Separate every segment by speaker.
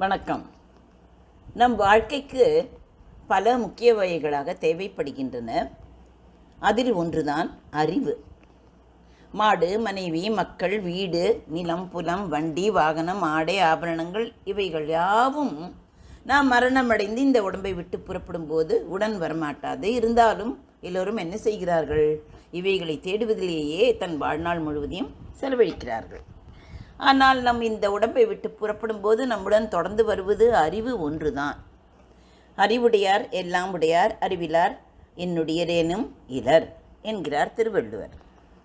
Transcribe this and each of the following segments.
Speaker 1: வணக்கம். நம் வாழ்க்கைக்கு பல முக்கிய வகைகளாக தேவைப்படுகின்றன. அதில் ஒன்றுதான் அறிவு. மாடு மனைவி மக்கள் வீடு நிலம் புலம் வண்டி வாகனம் ஆடை ஆபரணங்கள் இவைகள் யாவும் நாம் மரணமடைந்து இந்த உடம்பை விட்டு புறப்படும் போது உடன் வரமாட்டாது. இருந்தாலும் எல்லோரும் என்ன செய்கிறார்கள்? இவைகளை தேடுவதிலேயே தன் வாழ்நாள் முழுவதையும் செலவழிக்கிறார்கள். ஆனால் நம் இந்த உடம்பை விட்டு புறப்படும் போது நம்முடன் தொடர்ந்து வருவது அறிவு ஒன்றுதான். அறிவுடையார் எல்லாம் உடையார் அறிவிலார் என்னுடையரேனும் இலர் என்கிறார் திருவள்ளுவர்.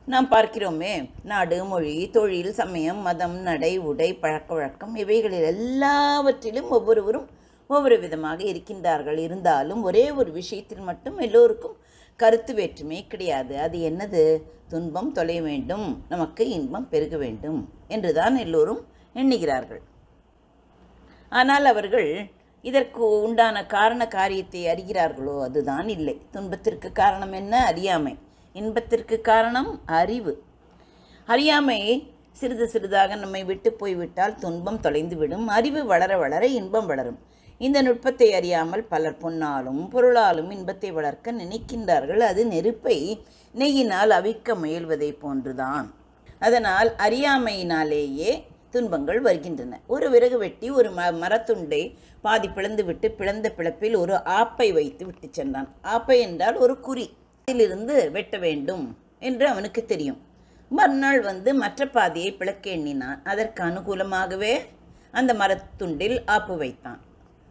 Speaker 1: நாம் பார்க்கிறோமே நாடு மொழி தொழில் சமயம் மதம் நடை உடை பழக்க வழக்கம் இவைகளில் எல்லாவற்றிலும் ஒவ்வொருவரும் ஒவ்வொரு விதமாக இருக்கின்றார்கள். இருந்தாலும் ஒரே ஒரு விஷயத்தில் மட்டும் எல்லோருக்கும் கருத்து வேற்றுமை கிடையாது. அது என்னது? துன்பம் தொலைய வேண்டும். நமக்கு இன்பம் பெருக வேண்டும் என்றுதான் எல்லோரும் எண்ணுகிறார்கள். ஆனால் அவர்கள் இதற்கு உண்டான காரண காரியத்தை அறிகிறார்களோ அதுதான் இல்லை. துன்பத்திற்கு காரணம் என்ன? அறியாமை. இன்பத்திற்கு காரணம் அறிவு. அறியாமை சிறிது சிறிதாக நம்மை விட்டு போய்விட்டால் துன்பம் தொலைந்துவிடும். அறிவு வளர வளர இன்பம் வளரும். இந்த நுட்பத்தை அறியாமல் பலர் பொன்னாலும் பொருளாலும் இன்பத்தை வளர்க்க நினைக்கின்றார்கள். அது நெருப்பை நெய்யினால் அவிக்க முயல்வதை போன்றுதான். அதனால் அறியாமையினாலேயே துன்பங்கள் வருகின்றன. ஒரு விறகு வெட்டி ஒரு ம மரத்துண்டை பாதி பிளந்து விட்டு பிளந்த பிளப்பில் ஒரு ஆப்பை வைத்து விட்டு சென்றான். ஆப்பை என்றால் ஒரு குறி. அதிலிருந்து வெட்ட வேண்டும் என்று அவனுக்கு தெரியும். மறுநாள் வந்து மற்ற பாதியை பிளக்க எண்ணினான். அதற்கு அனுகூலமாகவே அந்த மரத்துண்டில் ஆப்பு வைத்தான்.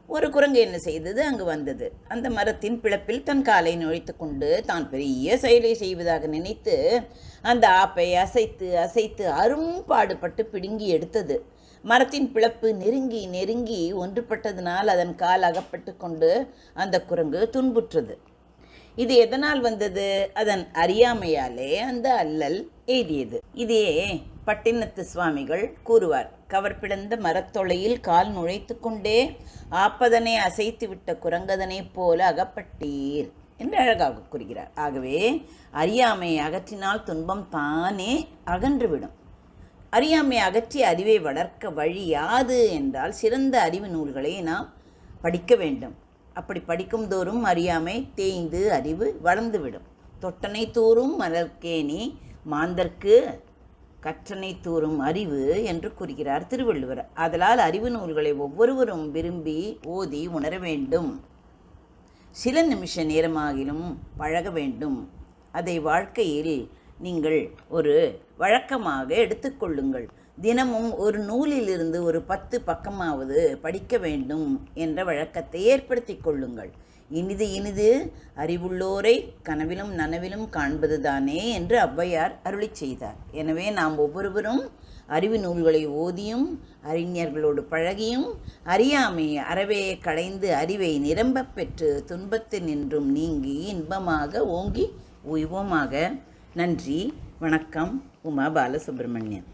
Speaker 1: ஒரு குரங்கு என்ன செய்தது? அங்கு வந்தது. அந்த மரத்தின் பிளப்பில் தன் காலை நுழைத்து கொண்டு தான் பெரிய செயலை செய்வதாக நினைத்து அந்த ஆப்பை அசைத்து அசைத்து அரும்பாடுபட்டு பிடுங்கி எடுத்தது. மரத்தின் பிளப்பு நெருங்கி நெருங்கி ஒன்றுபட்டதனால் அதன் கால் அகப்பட்டு கொண்டு அந்த குரங்கு துன்புற்றது. இது எதனால் வந்தது? அதன் அறியாமையாலே அந்த அல்லல் எய்தியது. இதே பட்டினத்து சுவாமிகள் கூறுவார் கவர் பிளந்த மரத்தொலையில் கால் நுழைத்து கொண்டே ஆப்பதனை அசைத்து விட்ட குரங்கதனைப் போல அகப்பட்டீர் என்று அழகாக கூறுகிறார். ஆகவே அறியாமை அகற்றினால் துன்பம் தானே அகன்றுவிடும். அறியாமை அகற்றி அறிவை வளர்க்க வழி யாது என்றால் சிறந்த அறிவு நூல்களை நாம் படிக்க வேண்டும். அப்படி படிக்கும் தோறும் அறியாமை தேய்ந்து அறிவு வளர்ந்துவிடும். தொட்டனை தோறும் மலர்கேணி மாந்தர்க்கு கற்றனை தூறும் அறிவு என்று கூறுகிறார் திருவள்ளுவர். அதனால் அறிவு நூல்களை ஒவ்வொருவரும் விரும்பி ஓதி உணர வேண்டும். சில நிமிஷ நேரமாகிலும் பழக வேண்டும். அதை வாழ்க்கையில் நீங்கள் ஒரு வழக்கமாக எடுத்துக்கொள்ளுங்கள் தினமும் ஒரு நூலிலிருந்து ஒரு பத்து பக்கமாவது படிக்க வேண்டும் என்ற வழக்கத்தை ஏற்படுத்தி கொள்ளுங்கள். இனிது இனிது அறிவுள்ளோரை கனவிலும் நனவிலும் காண்பதுதானே என்று ஔவையார் அருளி செய்தார். எனவே நாம் ஒவ்வொருவரும் அறிவு நூல்களை ஓதியும் அறிஞர்களோடு பழகியும் அறியாமை அறவே களைந்து அறிவை நிரம்ப பெற்று துன்பத்தில் நின்றும் நீங்கி இன்பமாக ஓங்கி உய்வோமாக நன்றி வணக்கம் உமா பாலசுப்ரமணியன்